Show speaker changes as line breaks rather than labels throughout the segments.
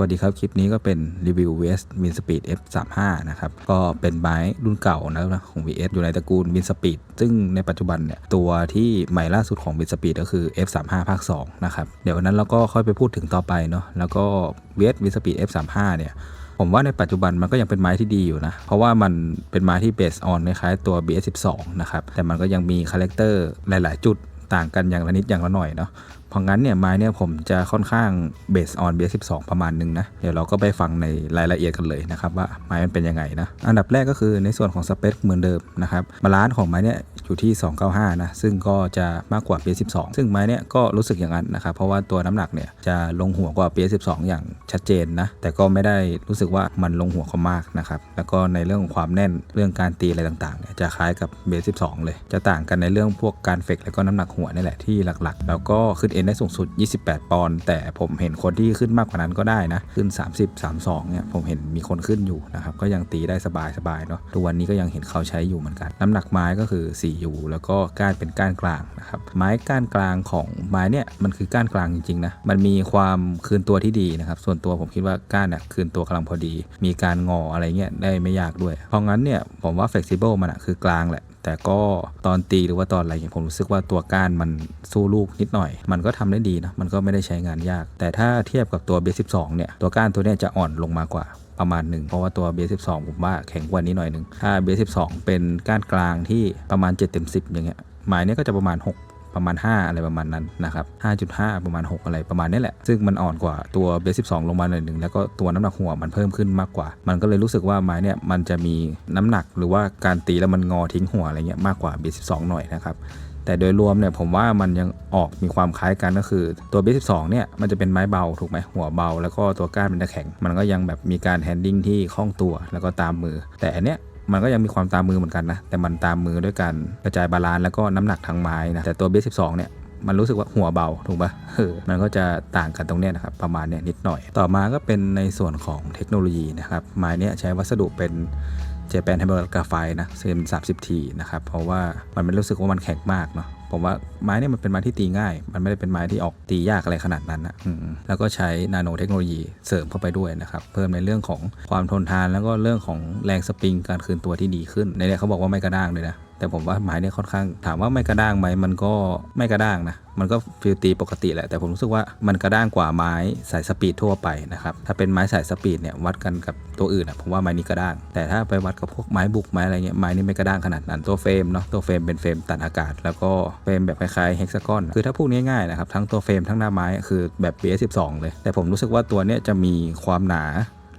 วัสดีครับ คลิปนี้ก็เป็นรีวิว VS Win Speed F35 นะครับ ก็เป็นไม้รุ่นเก่านะของ VS อยู่ในตระกูล Win Speed ซึ่งในปัจจุบันเนี่ย ตัวที่ใหม่ล่าสุดของ Win Speed ก็คือ F35 ภาค 2 นะครับ เดี๋ยววันนั้นเราก็ค่อยไปพูดถึงต่อไปเนาะแล้วก็ VS Win Speed F35 เนี่ยผมว่าในปัจจุบันมันก็ยังเป็นไม้ที่ดีอยู่นะ เพราะว่ามันเป็นไม้ที่เบสออนคล้ายๆตัว BS12 นะครับ แต่มันก็ยังมีคาแรคเตอร์หลาย ๆ จุด ต่างกันอย่างละนิดอย่างละหน่อยเนาะเพราะงั้นเนี่ยไม้เนี่ยผมจะค่อนข้างเบสออน BS12 ประมาณนึงนะ เดี๋ยวเราก็ไปฟังในรายละเอียดกันเลยนะครับว่าไม้มันเป็นยังไงนะ อันดับแรกก็คือในส่วนของสเปคเหมือนเดิมนะครับบาลานซ์ของไม้เนี่ย อยู่ที่ 295 นะ ซึ่งก็จะมากกว่า BS12 ซึ่งไม้เนี่ยก็รู้สึกอย่างนั้นนะครับ เพราะว่าตัวน้ำหนักเนี่ยจะลงหัวกว่า BS12 อย่างชัดเจนนะ แต่ก็ไม่ได้รู้สึกว่ามันลงหัวเขามากนะครับ แล้วก็ในเรื่องของความแน่นเรื่องการตีอะไรต่างๆเนี่ยจะคล้ายกับ BS12 เลย จะต่างกันในเรื่องพวกการเฟกแล้วก็น้ำหนักหัวนี่แหละที่หลักๆ แล้วก็ขึ้นเอ็นได้สูงสุด 28 ปอนด์ แต่ผมเห็นคนที่ขึ้นมากกว่านั้นก็ได้นะ ขึ้น 30 32เนี่ยผมเห็นมีคนขึ้นอยู่นะครับ ก็ยังตีได้สบายๆเนาะ ทุกวันนี้ก็ยังเห็นเขาใช้อยู่เหมือนกัน น้ำหนักไม้ก็คือ4อยู่ แล้วก็ก้านเป็นก้านกลางนะครับไม้ก้านกลางของไม้เนี่ยมันคือก้านกลางจริงๆนะมันมีความคืนตัวที่ดีนะครับส่วนตัวผมคิดว่าก้านเนี่ยคืนตัวกำลังพอดี มีการงออะไรเงี้ยได้ไม่ยากด้วย เพราะงั้นเนี่ยผมว่า flexible มันอะคือกลางแหละแต่ก็ตอนตีหรือว่าตอนอะไรอย่างผมรู้สึกว่าตัวก้านมันสู้ลูกนิดหน่อย มันก็ทำได้ดีนะมันก็ไม่ได้ใช้งานยาก แต่ถ้าเทียบกับตัว B12 เนี่ยตัวก้านตัวเนี้ยจะอ่อนลงมากว่า ประมาณหนึ่งเพราะว่าตัว B12 ผมว่าแข็งกว่านี้หน่อยหนึ่งถ้า B12 เป็นก้านกลางที่ประมาณ7เต็ม10 อย่างเงี้ยหมายเนี้ยก็จะประมาณ 6ประมาณ 5 อะไรประมาณนั้นนะครับ 5.5 ประมาณ 6 อะไรประมาณนี้แหละ ซึ่งมันอ่อนกว่าตัว B12 ลงมาหน่อยหนึ่งแล้วก็ตัวน้ำหนักหัวมันเพิ่มขึ้นมากกว่า มันก็เลยรู้สึกว่าไม้เนี่ยมันจะมีน้ำหนักหรือว่าการตีแล้วมันงอทิ้งหัวอะไรเงี้ยมากกว่า B12 หน่อยนะครับ แต่โดยรวมเนี่ยผมว่ามันยังออกมีความคล้ายกันก็คือตัว B12 เนี่ยมันจะเป็นไม้เบาถูกไหมหัวเบา แล้วก็ตัวก้านมันจะแข็ง มันก็ยังแบบมีการแฮนดิ้งที่คล่องตัวแล้วก็ตามมือ แต่อันเนี้ยมันก็ยังมีความตามมือเหมือนกันนะ แต่มันตามมือด้วยการกระจายบาลานซ์แล้วก็น้ำหนักทางไม้นะ แต่ตัว B12 เนี่ยมันรู้สึกว่าหัวเบาถูกปะเออมันก็จะต่างกันตรงเนี้ยนะครับ ประมาณเนี้ยนิดหน่อย ต่อมาก็เป็นในส่วนของเทคโนโลยีนะครับ ไม้เนี้ยใช้วัสดุเป็น เจแปนไฮเบอร์กราไฟนะเซน30 ทีนะครับ เพราะว่ามันไม่รู้สึกว่ามันแข็งมากเนาะผมว่าไม้เนี่ยมันเป็นไม้ที่ตีง่าย มันไม่ได้เป็นไม้ที่ออกตียากอะไรขนาดนั้นนะแล้วก็ใช้นาโนเทคโนโลยีเสริมเข้าไปด้วยนะครับ เพิ่มในเรื่องของความทนทานแล้วก็เรื่องของแรงสปริงการคืนตัวที่ดีขึ้น ในนี้เขาบอกว่าไม่กระด้างเลยนะ แต่ผมว่าไม้เนี่ยค่อนข้างถามว่าไม่กระด้างไหมมันก็ไม่กระด้างนะมันก็ฟิลตีปกติแหละแต่ผมรู้สึกว่ามันกระด้างกว่าไม้สายสปีดทั่วไปนะครับถ้าเป็นไม้สายสปีดเนี่ยวัดกันกับตัวอื่นอะผมว่าไม้นี้กระด้าง แต่ถ้าไปวัดกับพวกไม้บุกไม้อะไรเงี้ยไม้นี่ไม่กระด้างขนาดนั้นตัวเฟรมเนาะตัวเฟรมเป็นเฟรมตัดอากาศ แล้วก็เฟรมแบบคล้ายๆเฮกซากอนคือถ้าพูดง่ายๆนะครับทั้งตัวเฟรมทั้งหน้าไม้คือแบบ BS12 เลย แต่ผมรู้สึกว่าตัวเนี้ยจะมีความหนา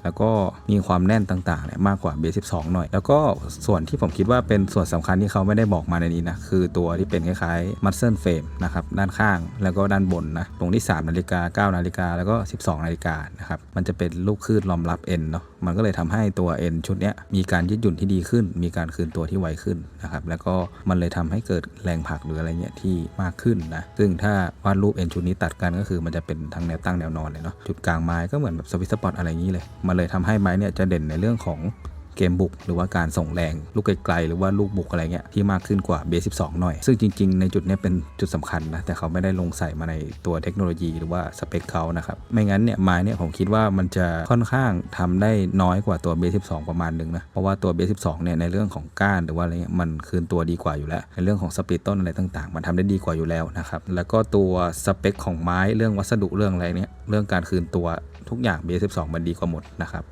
แล้วก็มีความแน่นต่างๆเนี่ยมากกว่า B12 หน่อย แล้วก็ส่วนที่ผมคิดว่าเป็นส่วนสำคัญที่เขาไม่ได้บอกมาในนี้นะ คือตัวที่เป็นคล้ายๆ muscle frame นะครับ ด้านข้างแล้วก็ด้านบนนะ ตรงที่ 3 นาฬิกา 9 นาฬิกา แล้วก็ 12 นาฬิกานะครับ มันจะเป็นลูกคลื่นรองรับเอ็นเนาะมันก็เลยทำให้ตัวเอ็นชุดนี้มีการยืดหยุ่นที่ดีขึ้น มีการคืนตัวที่ไวขึ้นนะครับ แล้วก็มันเลยทำให้เกิดแรงผลักหรืออะไรเงี้ยที่มากขึ้นนะ ซึ่งถ้าวาดรูปเอ็นชุดนี้ตัดกันก็คือมันจะเป็นทั้งแนวตั้งแนวนอนเลยเนาะ จุดกลางไม้ก็เหมือนแบบสวิตสปอตอะไรอย่างนี้เลยมันเลยทำให้ไม้เนี่ยจะเด่นในเรื่องของเกมบุก หรือว่าการส่งแรงลูกไกลๆหรือว่าลูกบุกอะไรเงี้ยที่มากขึ้นกว่า B12 หน่อย ซึ่งจริง ๆ ในจุดนี้เป็นจุดสำคัญนะ แต่เขาไม่ได้ลงใส่มาในตัวเทคโนโลยีหรือว่าสเปคเขานะครับ ไม่งั้นเนี่ยไม้เนี่ยผมคิดว่ามันจะค่อนข้างทำได้น้อยกว่าตัว B12 ประมาณหนึงนะ เพราะว่าตัว B12 เนี่ยในเรื่องของก้านหรือว่าอะไรเงี้ยมันคืนตัวดีกว่าอยู่แล้ว ในเรื่องของสปีดต้นอะไรต่างๆ มันทำได้ดีกว่าอยู่แล้วนะครับแล้วก็ตัวสเปคของไม้เรื่องวัสดุเรื่องอะไรเนี่ยเรื่องการคืนตัว ทุกอย่าง B12 มันดีกว่าหมดนะครับ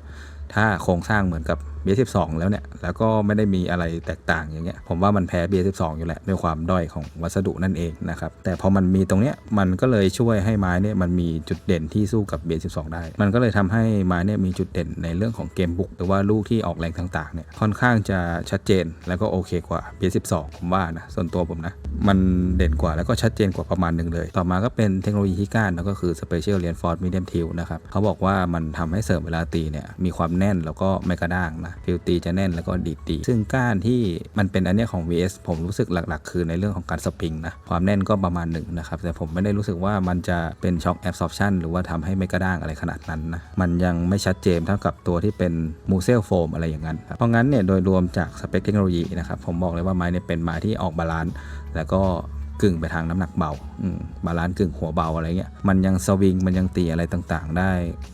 ถ้าโครงสร้างเหมือนกับ B12 แล้วเนี่ย แล้วก็ไม่ได้มีอะไรแตกต่างอย่างเงี้ย ผมว่ามันแพ้ B12 อยู่แหละด้วยความด้อยของวัสดุนั่นเองนะครับ แต่พอมันมีตรงเนี้ย มันก็เลยช่วยให้ไม้เนี่ยมันมีจุดเด่นที่สู้กับ B12 ได้ มันก็เลยทำให้ไม้เนี่ยมีจุดเด่นในเรื่องของเกมบุก หรือว่าลูกที่ออกแรงต่างๆเนี่ยค่อนข้างจะชัดเจนแล้วก็โอเคกว่า B12 ผมว่านะ ส่วนตัวผมนะ มันเด่นกว่าแล้วก็ชัดเจนกว่าประมาณหนึ่งเลย ต่อมาก็เป็นเทคโนโลยีที่ก้านแล้วก็คือ Special Reinforced Medium Tilt นะครับ เขาบอกว่ามันทำให้เสริมเวลาตีเนี่ยมีความแน่นแล้วก็ไม่กระด้างนะฟิลตีจะแน่นแล้วก็ดีตีซึ่งก้านที่มันเป็นอันเนี้ยของ VS ผมรู้สึกหลักๆ คือในเรื่องของการสปริงนะความแน่นก็ประมาณหนึ่งนะครับแต่ผมไม่ได้รู้สึกว่ามันจะเป็นช็อคแอบซอ p ชันหรือว่าทำให้ไม่กระด้างอะไรขนาดนั้นนะมันยังไม่ชัดเจนเท่ากับตัวที่เป็นมูเซลโฟมอะไรอย่างนั้นครับเพราะงั้นเนี่ยโดยรวมจากสเปคเทคโนโลยีนะครับผมบอกเลยว่าไม้เนี่ยเป็นไม้ที่ออกบาลานซ์แล้วก็ กึ่งไปทางน้ำหนักเบาบาลานซ์กึ่งหัวเบาอะไรเงี้ยมันยังสวิงมันยังตีอะไรต่างๆ ได้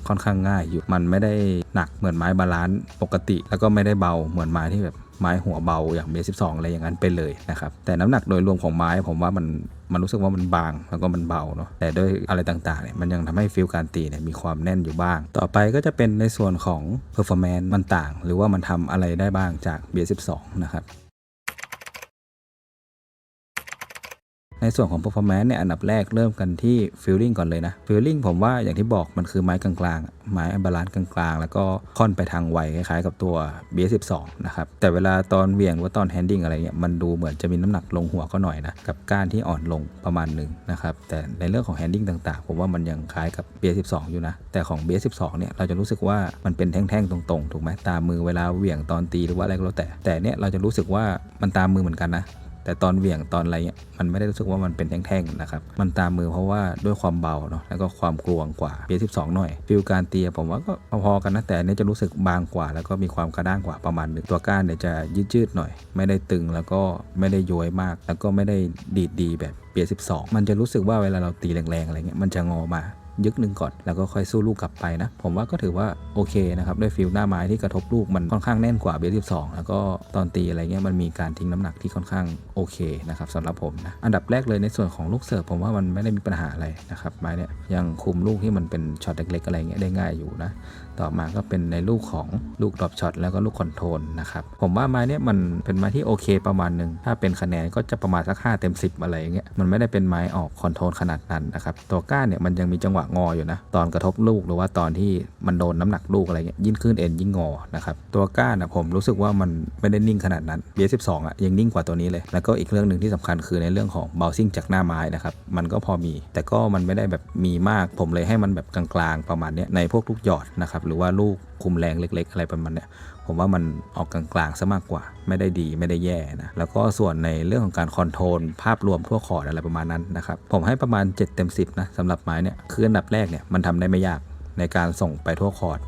ค่อนข้างง่ายอยู่มันไม่ได้หนักเหมือนไม้บาลานซ์ปกติ แล้วก็ไม่ได้เบาเหมือนไม้ที่แบบไม้หัวเบาอย่างเบสสิบสองอะไรอย่างนั้นไปเลยนะครับแต่น้ำหนักโดยรวมของไม้ผมว่ามันมันรู้สึกว่ามันบางแล้วก็มันเบาเนาะแต่ด้วยอะไรต่างๆเนี่ยมันยังทำให้ฟิลการตีเนี่ยมีความแน่นอยู่บ้าง ต่อไปก็จะเป็นในส่วนของ performance มันต่าง หรือว่ามันทำอะไรได้บ้างจาก B12 นะครับ ในส่วนของ performance เนี่ยอันดับแรกเริ่มกันที่ feeling ก่อนเลยนะ feeling ผมว่าอย่างที่บอกมันคือไม้กลางๆ ไม้บาลานซ์กลางๆ แล้วก็ค่อนไปทางไวคล้ายๆ กับตัว B12 นะครับแต่เวลาตอนเวียงหรือว่าตอน handling อะไรเงี้ยมันดูเหมือนจะมีน้ำหนักลงหัวก็หน่อยนะกับก้านที่อ่อนลงประมาณหนึ่งนะครับแต่ในเรื่องของ handling ต่างๆ ผมว่ามันยังคล้ายกับ B12 อยู่นะแต่ของ B12 เนี่ยเราจะรู้สึกว่ามันเป็นแท่งๆตรงๆถูกไหมตามมือเวลาเหวี่ยงตอนตีหรือว่าอะไรก็แล้วแต่แต่เนี่ยเราจะรู้สึกว่ามันตามมือเหมือนกันนะ แต่ตอนเหวี่ยงตอนอะไรเงี้ยมันไม่ได้รู้สึกว่ามันเป็นแท่งๆนะครับ มันตามมือเพราะว่าด้วยความเบาเนาะแล้วก็ความกลวงกว่า B12 หน่อยฟิลการตีผมว่าก็พอๆกันนะแต่อันนี้จะรู้สึกบางกว่า แล้วก็มีความกระด้างกว่าประมาณหนึ่งตัวก้านเนี่ยจะยืดๆหน่อย ไม่ได้ตึงแล้วก็ไม่ได้ย้วยมาก แล้วก็ไม่ได้ดีดดีแบบ B12 มันจะรู้สึกว่าเวลาเราตีแรงๆอะไรเงี้ยมันจะงอมา ยึกหนึ่งก่อน แล้วก็ค่อยสู้ลูกกลับไปนะ ผมว่าก็ถือว่าโอเคนะครับด้วยฟิลหน้าไม้ที่กระทบลูกมันค่อนข้างแน่นกว่าเบสสิบสองแล้วก็ตอนตีอะไรเงี้ยมันมีการทิ้งน้ำหนักที่ค่อนข้างโอเคนะครับสำหรับผมนะอันดับแรกเลยในส่วนของลูกเสิร์ฟผมว่ามันไม่ได้มีปัญหาอะไรนะครับไม้เนี่ยยังคุมลูกที่มันเป็นช็อตเล็กๆอะไรเงี้ยได้ง่ายอยู่นะต่อมาก็เป็นในลูกของลูกดรอปช็อตแล้วก็ลูกคอนโทรลนะครับผมว่าไม้เนี่ยมันเป็นไม้ที่โอเคประมาณหนึ่งถ้าเป็นคะแนนก็จะประมาณสัก5เต็ม 10 อะไรเงี้ยมันไม่ได้เป็นไม้ออกคอนโทรลขนาดนั้นนะครับตัวก้านเนี่ยมันยังมีจังหวะงออยู่นะ ตอนกระทบลูกหรือว่าตอนที่มันโดนน้ำหนักลูกอะไรเงี้ยยิ่งขึ้นเอ็นยิ่งงอนะครับตัวก้านนะผมรู้สึกว่ามันไม่ได้นิ่งขนาดนั้น B12 อะยังนิ่งกว่าตัวนี้เลย แล้วก็อีกเรื่องหนึ่งที่สำคัญคือในเรื่องของเบลซิ่งจากหน้าไม้นะครับมันก็พอมี แต่ก็มันไม่ได้แบบมีมากผมเลยให้มันแบบกลางๆประมาณเนี้ยในพวกลูกหยอดนะครับหรือว่าลูกคุมแรงเล็ก ๆ อะไรประมาณเนี้ย ผมว่ามันออกกลางๆซะมากกว่า ไม่ได้ดีไม่ได้แย่นะ แล้วก็ส่วนในเรื่องของการคอนโทรลภาพรวมทั่วคอร์ดอะไรประมาณนั้นนะครับ ผมให้ประมาณ 7 เต็ม 10 นะสำหรับไม้เนี่ย คืออันดับแรกเนี่ยมันทำได้ไม่ยากในการส่งไปทั่วคอร์ด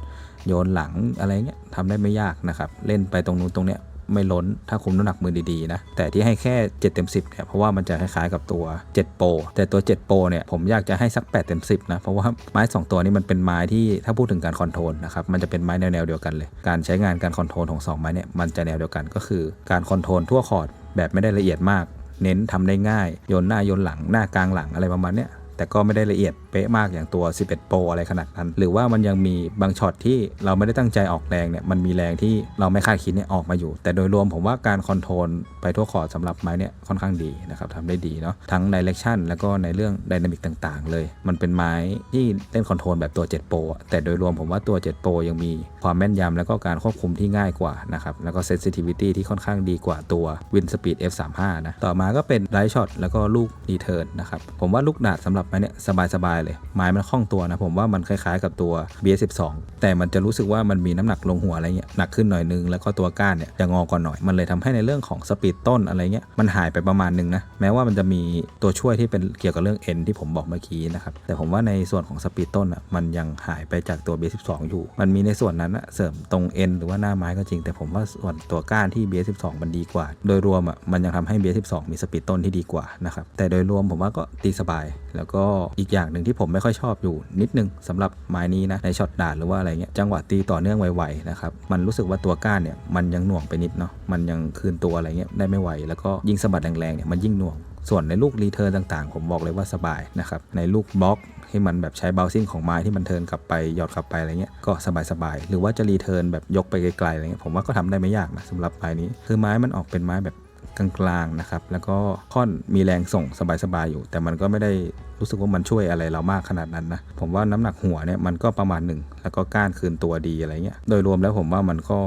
โยนหลังอะไรเงี้ยทำได้ไม่ยากนะครับ เล่นไปตรงนู้นตรงเนี้ย ไม่ล้นถ้าคุมน้ำหนักมือดีๆนะแต่ที่ให้แค่ 7 เต็ม 10เนี่ยเพราะว่ามันจะคล้ายๆกับตัว 7 โปรแต่ตัว 7 โปรเนี่ยผมอยากจะให้สัก 8 เต็ม 10นะเพราะว่าไม้ 2 ตัวนี้มันเป็นไม้ที่ถ้าพูดถึงการคอนโทรลนะครับมันจะเป็นไม้แนวๆเดียวกันเลย การใช้งานการคอนโทรลของ 2 ไม้เนี่ยมันจะแนวเดียวกันก็คือ การคอนโทรลทั่วคอร์ดแบบไม่ได้ละเอียดมาก เน้นทำได้ง่ายโยนหน้าโยนหลังหน้ากลางหลังอะไรประมาณเนี้ย แต่ก็ไม่ได้ละเอียดเป๊ะมากอย่างตัว 11 Pro อะไรขนาดนั้น หรือว่ามันยังมีบางช็อตที่เราไม่ได้ตั้งใจออกแรงเนี่ย มันมีแรงที่เราไม่คาดคิดเนี่ยออกมาอยู่ แต่โดยรวมผมว่าการคอนโทรลไปทั่วคอร์ดสำหรับไม้เนี่ยค่อนข้างดีนะครับทำได้ดีเนาะ ทั้งดิเรกชันแล้วก็ในเรื่องดินามิกต่างๆ เลย มันเป็นไม้ที่เล่นคอนโทรลแบบตัว 7 Pro แต่โดยรวมผมว่าตัว 7 Pro ยังมีความแม่นยำแล้วก็การควบคุมที่ง่ายกว่านะครับ แล้วก็ sensitivity ที่ค่อนข้างดีกว่าตัว Win Speed F35 นะ ต่อมาก็เป็นไรช็อตแล้วก็ลูกรีเทิร์นนะครับ ผมว่าลูกดาดสำหรับไม้เนี่ยสบายๆเลย ไม้มันคล่องตัวนะผมว่ามันคล้ายๆกับตัว BS12 แต่มันจะรู้สึกว่ามันมีน้ำหนักลงหัวอะไรเงี้ยหนักขึ้นหน่อยนึงแล้วก็ตัวก้านเนี่ยจะงอก่อนหน่อยมันเลยทำให้ในเรื่องของสปีดต้นอะไรเงี้ยมันหายไปประมาณนึงนะแม้ว่ามันจะมีตัวช่วยที่เป็นเกี่ยวกับเรื่อง N ที่ผมบอกเมื่อกี้นะครับแต่ผมว่าในส่วนของสปีดต้นอะมันยังหายไปจากตัว BS12 อยู่ มันมีในส่วนนั้นอะเสริมตรง N หรือว่าหน้าไม้ก็จริง แต่ผมว่าส่วนตัวก้านที่ BS12 มันดีกว่า โดยรวมอะมันยังทำให้ BS12 มีสปีดต้นที่ดีกว่านะครับแต่โดยรวมผมว่าก็ตีสบายแล้วก็ก็อีกอย่างหนึ่งที่ผมไม่ค่อยชอบอยู่นิดนึงสำหรับไม้นี้นะในช็อตดาดหรือว่าอะไรเงี้ยจังหวะตีต่อเนื่องไวๆนะครับมันรู้สึกว่าตัวก้านเนี่ยมันยังหน่วงไปนิดเนาะมันยังคืนตัวอะไรเงี้ยได้ไม่ไหวแล้วก็ยิงสะบัดแรงๆเนี่ยมันยิ่งหน่วงส่วนในลูกรีเทิร์นต่างๆ ผมบอกเลยว่าสบายนะครับ ในลูกบล็อกให้มันแบบใช้เบลซิ่งของไม้ที่มันเทิร์นกลับไปหยอดกลับไปอะไรเงี้ยก็สบายๆ หรือว่าจะรีเทิร์นแบบยกไปไกลๆอะไรเงี้ยผมว่าก็ทำได้ไม่ยากนะสำหรับไม้นี้ คือไม้มันออกเป็นไม้แบบ กลางๆนะครับ แล้วก็ค่อนมีแรงส่งสบายๆอยู่ แต่มันก็ไม่ได้รู้สึกว่ามันช่วยอะไรเรามากขนาดนั้นนะ ผมว่าน้ำหนักหัวเนี่ยมันก็ประมาณหนึ่ง แล้วก็ก้านคืนตัวดีอะไรเงี้ย โดยรวมแล้วผมว่ามันก็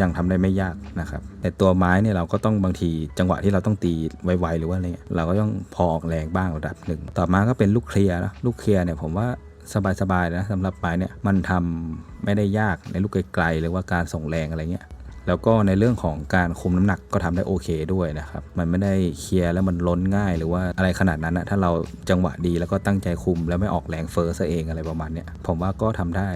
ยังทำได้ไม่ยากนะครับแต่ตัวไม้เนี่ยเราก็ต้องบางทีจังหวะที่เราต้องตีไวๆหรือว่าอะไรเงี้ยเราก็ต้องพอออกแรงบ้างระดับหนึ่ง ต่อมาก็เป็นลูกเคลียร์นะลูกเคลียร์เนี่ยผมว่าสบายๆนะสำหรับไม้เนี่ยมันทำไม่ได้ยากในลูกไกลๆหรือว่าการส่งแรงอะไรเงี้ย แล้วก็ในเรื่องของการคุมน้ำหนักก็ทำได้โอเคด้วยนะครับ มันไม่ได้เคลียร์แล้วมันล้นง่ายหรือว่าอะไรขนาดนั้นนะถ้าเราจังหวะดีแล้วก็ตั้งใจคุมแล้วไม่ออกแรงเฟอร์ซะเองอะไรประมาณเนี้ยผมว่าก็ทำได้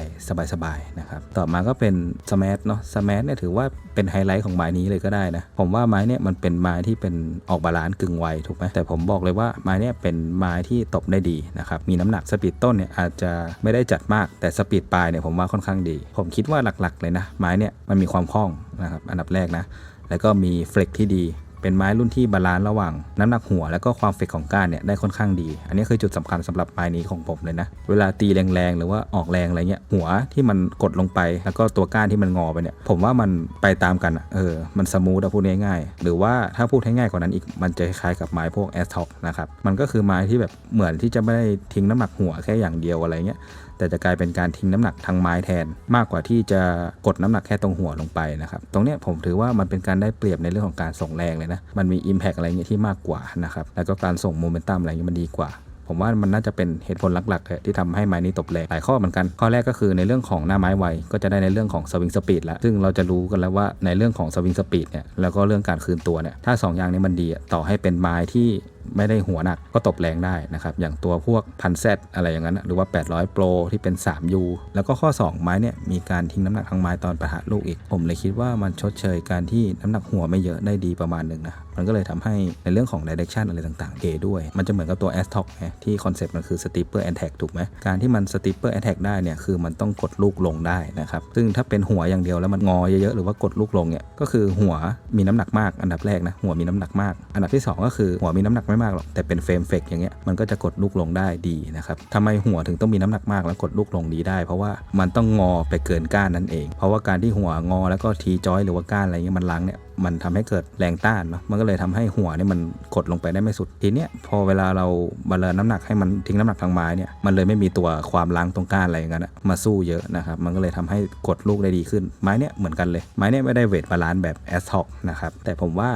สบายๆนะครับ ต่อมาก็เป็นสมาร์ทเนาะสมาร์ทเนี่ยถือว่าเป็นไฮไลท์ของไม้นี้เลยก็ได้นะ ผมว่าไม้เนี่ยมันเป็นไม้ที่เป็นออกบาลานซ์กึ่งไวถูกไหมแต่ผมบอกเลยว่าไม้เนี่ยเป็นไม้ที่ตบได้ดีนะครับ มีน้ำหนักสปีดต้นเนี่ยอาจจะไม่ได้จัดมากแต่สปีดปลายเนี่ยผมว่าค่อนข้างดี ผมคิดว่าหลักๆเลยนะไม้เนี่ยมันมีความคล่องนะครับอันดับแรกนะ แล้วก็มีเฟล็กที่ดีเป็นไม้รุ่นที่บาลานซ์ระหว่างน้ำหนักหัว แล้วก็ความเฟกของก้านเนี่ยได้ค่อนข้างดี อันนี้คือจุดสำคัญสำหรับไม้นี้ของผมเลยนะ เวลาตีแรงๆ หรือว่าออกแรงอะไรเงี้ยหัวที่มันกดลงไป แล้วก็ตัวก้านที่มันงอไปเนี่ยผมว่ามันไปตามกันเออมันสมูทอะพูดง่ายๆหรือว่าถ้าพูดให้ง่ายกว่านั้นอีกมันจะคล้ายๆกับไม้พวกแอสท็อกนะครับมันก็คือไม้ที่แบบเหมือนที่จะไม่ได้ทิ้งน้ำหนักหัวแค่อย่างเดียวอะไรเงี้ย แต่จะกลายเป็นการทิ้งน้ำหนักทางไม้แทน มากกว่าที่จะกดน้ำหนักแค่ตรงหัวลงไปนะครับ ตรงเนี้ยผมถือว่ามันเป็นการได้เปรียบในเรื่องของการส่งแรงเลยนะ มันมี Impact อะไรเงี้ยที่มากกว่านะครับ แล้วก็การส่งโมเมนตัมอะไรเงี้ยมันดีกว่าผมว่ามันน่าจะเป็นเหตุผลหลักๆ ที่ทำให้ไม้นี้ตบแรงหลายข้อเหมือนกัน ข้อแรกก็คือในเรื่องของหน้าไม้ไว ก็จะได้ในเรื่องของสวิงสปีดล้วซึ่งเราจะรู้กันแล้วว่าในเรื่องของสวิงสปีดเนี่ยแล้วก็เรื่องการคืนตัวเนี่ยถ้า 2 อย่างนี้มันดีต่อให้เป็นไม้ที่ ไม่ได้หัวหนักก็ตบแรงได้นะครับอย่างตัวพวกพันแซตอะไรอย่างนั้นหรือว่า 800 โปรที่เป็น 3U แล้วก็ข้อ 2 ไม้เนี่ยมีการทิ้งน้ำหนักทางไม้ตอนประหะลูกอีก ผมเลยคิดว่ามันชดเชยการที่น้ำหนักหัวไม่เยอะได้ดีประมาณหนึ่งนะมันก็เลยทำให้ในเรื่องของ direction อะไรต่างๆเกด้วย มันจะเหมือนกับตัว a s t o c ไงที่คอนเซ็ปต์มันคือ steeper attack ถูกไหมการที่มัน steeper attack ได้เนี่ยคือมันต้องกดลูกลงได้นะครับซึ่งถ้าเป็นหัวอย่างเดียวแล้วมันงอเยอะๆหรือว่ากดลูกลงเนี่ยก็คือหัวมีน้ำหนักมากอันดับแรกนะหัวมีน้ำหนักมาก อันดับที่สองก็คือหัวมีน้ำหนักไม่มากหรอกแต่เป็นเฟรมเฟกอย่างเงี้ยมันก็จะกดลูกลงได้ดีนะครับทำไมหัวถึงต้องมีน้ำหนักมากแล้วกดลูกลงดีได้ เพราะว่ามันต้องงอไปเกินก้านนั่นเอง เพราะว่าการที่หัวงอแล้วก็ทีจอยหรือว่าก้านอะไรเงี้ยมันล้างเนี่ย มันทำให้เกิดแรงต้านเนาะมันก็เลยทำให้หัวเนี่ยมันกดลงไปได้ไม่สุดทีเนี้ยพอเวลาเราบาลานน้ำหนักให้มันทิ้งน้ำหนักทางไม้เนี่ยมันเลยไม่มีตัวความล้างตรงก้านอะไรอย่างเงี้ยมาสู้เยอะนะครับมันก็เลยทำให้กดลูกได้ดีขึ้นไม้เนี่ยเหมือนกันเลยไม้เนี่ยไม่ได้เวทบาลานซ์แบบแอสท็อกนะครับแต่ผมว่า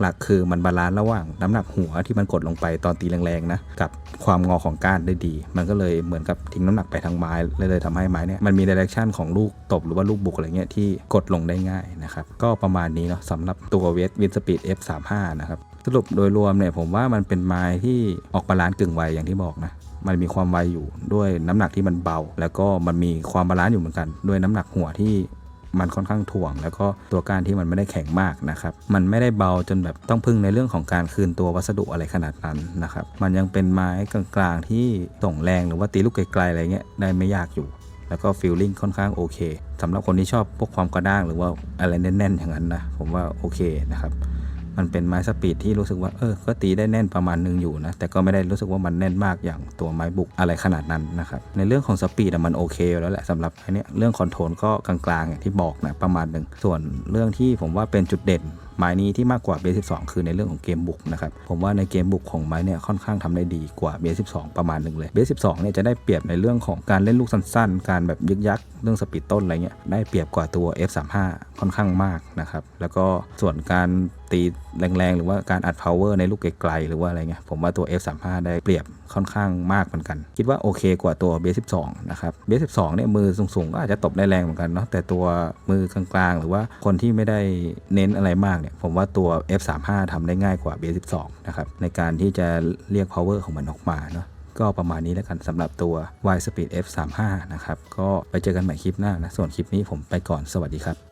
หลักๆ คือมันบาลานซ์ระหว่างน้ำหนักหัวที่มันกดลงไปตอนตีแรงๆนะกับความงอของก้านได้ดี มันก็เลยเหมือนกับทิ้งน้ำหนักไปทางไม้เลยเลยทำให้ไม้เนี่ยมันมีดิเรกชันของลูกตบหรือว่าลูกบุกอะไรเงี้ยที่กดลงได้ง่ายนะครับก็ประมาณนี้เนาะสำหรับตัวเวทวินสปีด F35 นะครับ สรุปโดยรวมเนี่ยผมว่ามันเป็นไม้ที่ออกบาลานซ์กึ่งไวอย่างที่บอกนะมันมีความไวอยู่ด้วยน้ำหนักที่มันเบา แล้วก็มันมีความบาลานซ์อยู่เหมือนกัน ด้วยน้ำหนักหัวที่มันค่อนข้างถ่วง แล้วก็ตัวก้านที่มันไม่ได้แข็งมากนะครับ มันไม่ได้เบาจนแบบต้องพึ่งในเรื่องของการคืนตัววัสดุอะไรขนาดนั้นนะครับ มันยังเป็นไม้กลางๆที่ส่งแรงหรือว่าตีลูกไกลๆอะไรเงี้ยได้ไม่ยากอยู่ แล้วก็ฟีลลิ่งค่อนข้างโอเคสำหรับคนที่ชอบพวกความกระด้างหรือว่าอะไรแน่นๆ อย่างนั้นนะผมว่าโอเคนะครับมันเป็นไม้สปีดที่รู้สึกว่าเออ ก็ตีได้แน่นประมาณหนึงอยู่นะ แต่ก็ไม่ได้รู้สึกว่ามันแน่นมากอย่างตัวไม้บุกอะไรขนาดนั้นนะครับ ในเรื่องของสปีดมันโอเคแล้วแหละสำหรับไอ้นี้เรื่องคอนโทรลก็กลางๆอย่างที่บอกนะประมาณหนึ่ง ส่วนเรื่องที่ผมว่าเป็นจุดเด่น ไม้นี้ที่มากกว่าเบส12คือในเรื่องของเกมบุกนะครับผมว่าในเกมบุกของไม้เนี่ยค่อนข้างทำได้ดีกว่าเบส12ประมาณหนึ่งเลยเบส12เนี่ยจะได้เปรียบในเรื่องของการเล่นลูกสั้นๆ การแบบยึกยักเรื่องสปีดต้นอะไรเงี้ยได้เปรียบกว่าตัว F35 ค่อนข้างมากนะครับแล้วก็ส่วนการ ตีแรงๆ หรือว่าการอัด power ในลูกไกลๆ หรือว่าอะไรเงี้ยผมว่าตัว F35 ได้เปรียบค่อนข้างมากเหมือนกัน คิดว่าโอเคกว่าตัวเบส12 นะครับเบส12 เนี่ยมือสูงๆ ก็อาจจะตบได้แรงเหมือนกันเนาะแต่ตัวมือกลางๆ หรือว่าคนที่ไม่ได้เน้นอะไรมากเนี่ยผมว่าตัว F35 ทำได้ง่ายกว่า B12 นะครับในการที่จะเรียก power ของมันออกมาเนาะก็ประมาณนี้แล้วกันสำหรับตัว Y Speed F35 นะครับ ก็ไปเจอกันใหม่คลิปหน้านะ ส่วนคลิปนี้ผมไปก่อนสวัสดีครับ